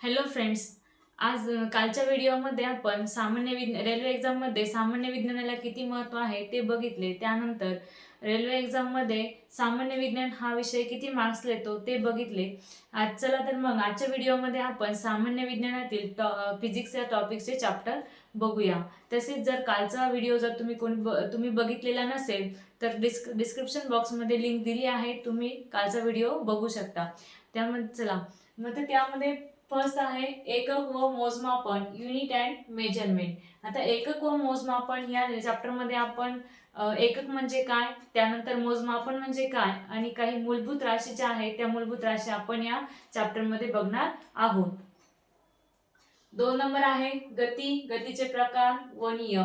Hello friends आज कालच्या व्हिडिओमध्ये आपण सामान्य विज्ञान रेल्वे एक्झाममध्ये सामान्य विज्ञानाला किती महत्त्व आहे ते बघितले. त्यानंतर रेल्वे एक्झाममध्ये सामान्य विज्ञान हा विषय किती मार्क्स येतो ते बघितले. आज चला तर मग आजच्या व्हिडिओमध्ये आपण सामान्य विज्ञानातील टॉ फिजिक्स या टॉपिकचे चॅप्टर बघूया. तसेच जर कालचा व्हिडिओ जर तुम्ही कोणी ब तुम्ही बघितलेला नसेल तर डिस्क डिस्क्रिप्शन बॉक्समध्ये लिंक दिली आहे तुम्ही कालचा व्हिडिओ बघू शकता. त्यामध्ये चला. मग तर त्यामध्ये फर्स्ट आहे एकक व मोजमापन युनिट अँड मेजरमेंट. आता एकक व मोजमापन या चॅप्टरमध्ये आपण एकक म्हणजे काय त्यानंतर मोजमापन म्हणजे काय आणि काही मूलभूत राशी ज्या आहेत त्या मूलभूत राशी आपण या चॅप्टरमध्ये बघणार आहोत. दोन नंबर आहे गती गतीचे प्रकार व नियम.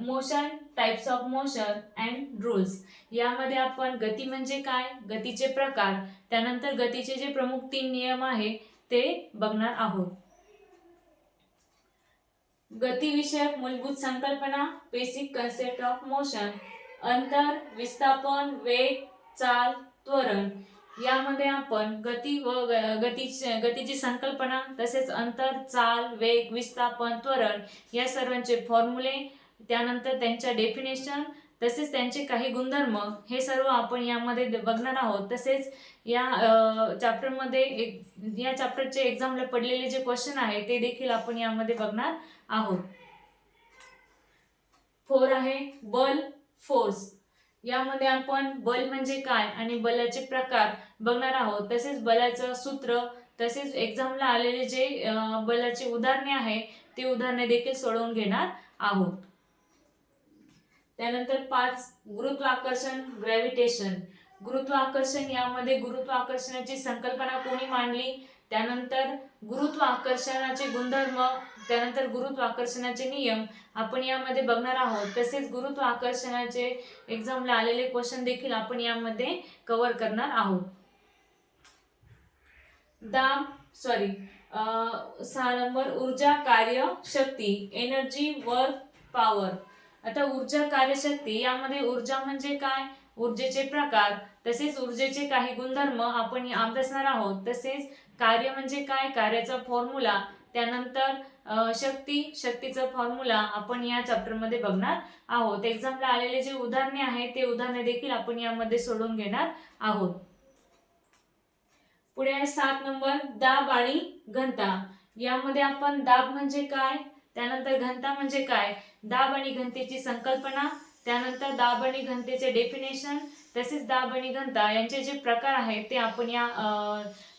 Motion types of motion and rules यामध्ये आपण गती म्हणजे काय गतीचे प्रकार त्यानंतर गतीचे जे प्रमुख तीन नियम आहे ते बघणार आहोत. गतिविषयक मूलभूत संकल्पना बेसिक कन्सेप्ट ऑफ मोशन अंतर विस्थापन वेग चाल त्वरण यामध्ये आपण गती व ग- गतीची गतीची संकल्पना तसेच अंतर चाल वेग विस्थापन त्वरण या सर्वांचे फॉर्म्युले त्यानंतर त्यांच्या डेफिनेशन तसेच त्यांचे काही गुणधर्म हे सर्व आपण यामध्ये बघणार आहोत. तसेच या चॅप्टरमध्ये एक या चॅप्टरचे एक्झामला पडलेले जे क्वेश्चन आहे ते देखील आपण यामध्ये बघणार आहोत. फोर आहे बल फोर्स यामध्ये आपण बल म्हणजे काय आणि बलाचे प्रकार बघणार आहोत. तसेच बलाचं सूत्र तसेच एक्झामला आलेले जे बलाचे बलाची उदाहरणे आहे ते उदाहरणे देखील सोडवून घेणार आहोत. त्यानंतर पाच गुरुत्वाकर्षण ग्रॅव्हिटेशन गुरुत्वाकर्षण यामध्ये गुरुत्वाकर्षणाची संकल्पना कोणी मांडली? त्यानंतर गुरुत्वाकर्षणाचे गुणधर्म त्यानंतर गुरुत्वाकर्षणाचे नियम. आपण यामध्ये बघणार आहोत. तसेच गुरुत्वाकर्षणाचे एक्झामला आलेले क्वेश्चन देखील आपण यामध्ये कव्हर करणार आहोत. दाम सॉरी सहा नंबर ऊर्जा कार्य शक्ती एनर्जी वर्क पॉवर आता ऊर्जा कार्यशक्ती यामध्ये ऊर्जा म्हणजे काय? ऊर्जेचे प्रकार तसेच ऊर्जेचे काही गुणधर्म आपण अभ्यासणार आहोत. तसेच कार्य म्हणजे काय? कार्याचा फॉर्म्युला त्यानंतर शक्ती शक्तीचा फॉर्म्युला आपण या चॅप्टरमध्ये बघणार आहोत. एक्झामला आलेले जे उदाहरणे आहेत ते उदाहरणे देखील आपण यामध्ये सोडून घेणार आहोत. पुढे आहे सात नंबर दाब आणि घनता. यामध्ये आपण दाब म्हणजे काय? त्यानंतर घनता म्हणजे काय? दाब आणि घनतेची संकल्पना त्यानंतर दाब आणि घनतेचे डेफिनेशन तसेच दाब आणि घनता यांचे जे प्रकार आहेत ते आपण या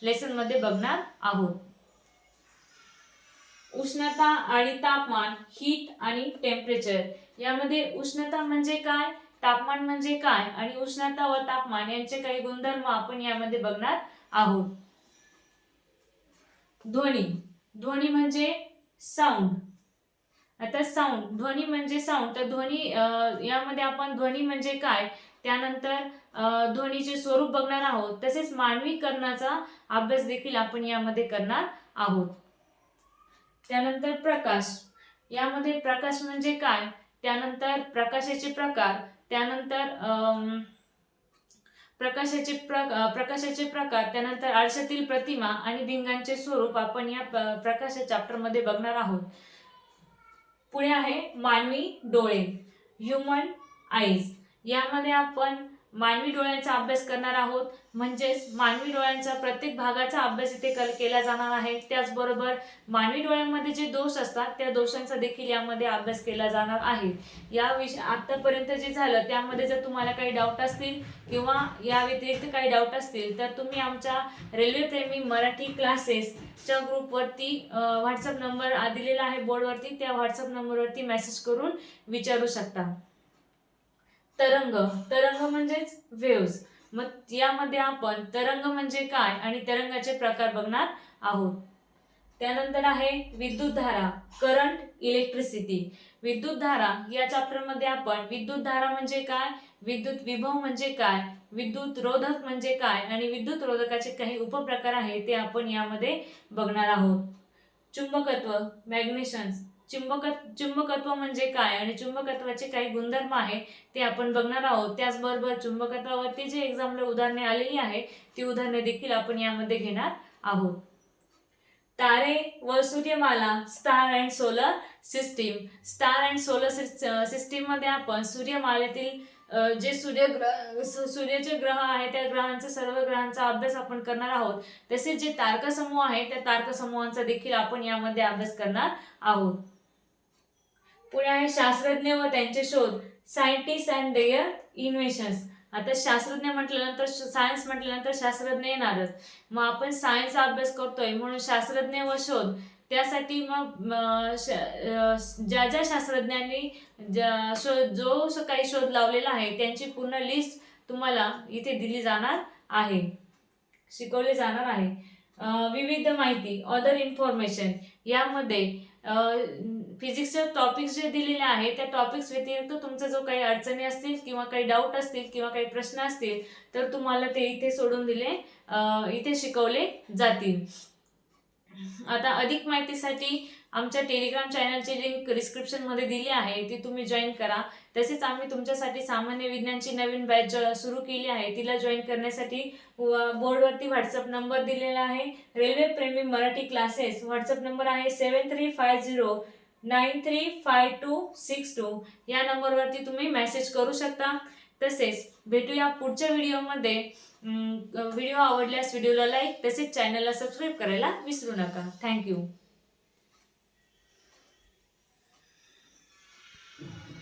लेसनमध्ये बघणार आहोत. उष्णता आणि तापमान हीट आणि टेम्परेचर यामध्ये उष्णता म्हणजे काय? तापमान म्हणजे काय? आणि उष्णता व तापमान यांचे काही गुणधर्म आपण यामध्ये बघणार आहोत. ध्वनी. ध्वनी म्हणजे साऊंड आता साऊंड ध्वनी म्हणजे साऊंड तर ध्वनी यामध्ये आपण ध्वनी म्हणजे काय? त्यानंतर ध्वनीचे स्वरूप बघणार आहोत. तसेच मानवीकरणाचा अभ्यास देखील आपण यामध्ये करणार आहोत. त्यानंतर प्रकाश. यामध्ये प्रकाश म्हणजे काय? त्यानंतर प्रकाशाचे प्रकार. त्यानंतर प्रकाशाचे प्र प्रकाशाचे प्रकार. त्यानंतर आरशातील प्रतिमा आणि भिंगांचे स्वरूप आपण या प्रकाश चॅप्टरमध्ये बघणार आहोत. पुढे आहे मानवी डोळे ह्युमन आईज यामध्ये आपण मानवी डोळ्यांचा अभ्यास करणार आहोत. म्हणजेच मानवी डोळ्यांचा प्रत्येक भागाचा अभ्यास इथे कल- केला जाणार आहे. त्याचबरोबर मानवी डोळ्यांमध्ये जे दोष असतात त्या दोषांचा देखील यामध्ये अभ्यास केला जाणार आहे. या विषय आतापर्यंत जे झालं त्यामध्ये जर तुम्हाला काही डाऊट असतील किंवा या व्यतिरिक्त काही डाऊट असतील तर तुम्ही आमच्या रेल्वे प्रेमी मराठी क्लासेसच्या ग्रुपवरती व्हॉट्सअप नंबर दिलेला आहे बोर्डवरती त्या व्हॉट्सअप नंबरवरती मेसेज करून विचारू शकता. तरंग. तरंग म्हणजेच वेव्स मग यामध्ये आपण तरंग म्हणजे काय आणि तरंगाचे प्रकार बघणार आहोत. त्यानंतर आहे विद्युत धारा करंट इलेक्ट्रिसिटी विद्युत धारा या चॅप्टरमध्ये आपण विद्युत धारा म्हणजे काय विद्युत विभव म्हणजे काय विद्युत रोधक म्हणजे काय आणि विद्युत रोधकाचे काही उपप्रकार आहेत ते आपण यामध्ये बघणार आहोत. चुंबकत्व मॅग्नेशन्स चुंबक चुंबकत्व म्हणजे काय? आणि चुंबकत्वाचे काही गुणधर्म आहे ते आपण बघणार आहोत. त्याचबरोबर चुंबकत्वावरती जे एक्झामला उदाहरणे आलेली आहे ती उदाहरणे देखील आपण यामध्ये घेणार आहोत. तारे व सूर्यमाला star and solar system star and solar सिस्टीममध्ये आपण सूर्यमालेतील जे सूर्यग्रह सूर्याचे ग्रह आहे त्या ग्रहांचा सर्व ग्रहांचा अभ्यास आपण करणार आहोत. तसेच जे तारकासमूह आहे त्या तारकासमूहांचा देखील आपण यामध्ये अभ्यास करणार आहोत. पुढे आहे शास्त्रज्ञ व त्यांचे शोध. सायंटिस्ट अँड देअर इन्व्हेशन्स आता शास्त्रज्ञ म्हटल्यानंतर सायन्स म्हटल्यानंतर शास्त्रज्ञ येणारच. मग आपण सायन्सचा अभ्यास करतोय म्हणून शास्त्रज्ञ व शोध. त्यासाठी मग ज्या ज्या शास्त्रज्ञांनी ज्या शोध जो काही शोध लावलेला आहे त्यांची पूर्ण लिस्ट तुम्हाला इथे दिली जाणार आहे. शिकवले जाणार आहे. विविध माहिती अदर इन्फॉर्मेशन यामध्ये फिजिक्सचे टॉपिक्स जे दिलेले आहेत त्या टॉपिक्स व्यतिरिक्त तुमचा जो काही अडचणी असतील किंवा काही डाऊट असतील किंवा काही प्रश्न असतील तर तुम्हाला ते इथे सोडून दिले इथे शिकवले जातील. आता अधिक माहितीसाठी आमच्या टेलिग्राम चॅनलची लिंक डिस्क्रिप्शनमध्ये दिली आहे. ती तुम्ही जॉईन करा. तसेच आम्ही तुमच्यासाठी सामान्य विज्ञानची नवीन बॅच सुरू केली आहे. तिला जॉईन करण्यासाठी बोर्डवरती व्हॉट्सअप नंबर दिलेला आहे. रेल्वे प्रेमी मराठी क्लासेस व्हॉट्सअप नंबर आहे seven three five zero nine three five two six two या नंबरवरती तुम्ही मेसेज करू शकता. तसेच भेटूया पुढच्या व्हिडिओमध्ये. व्हिडिओ आवडल्यास व्हिडिओला लाईक तसेच चॅनलला सबस्क्राईब करायला विसरू नका. थँक्यू.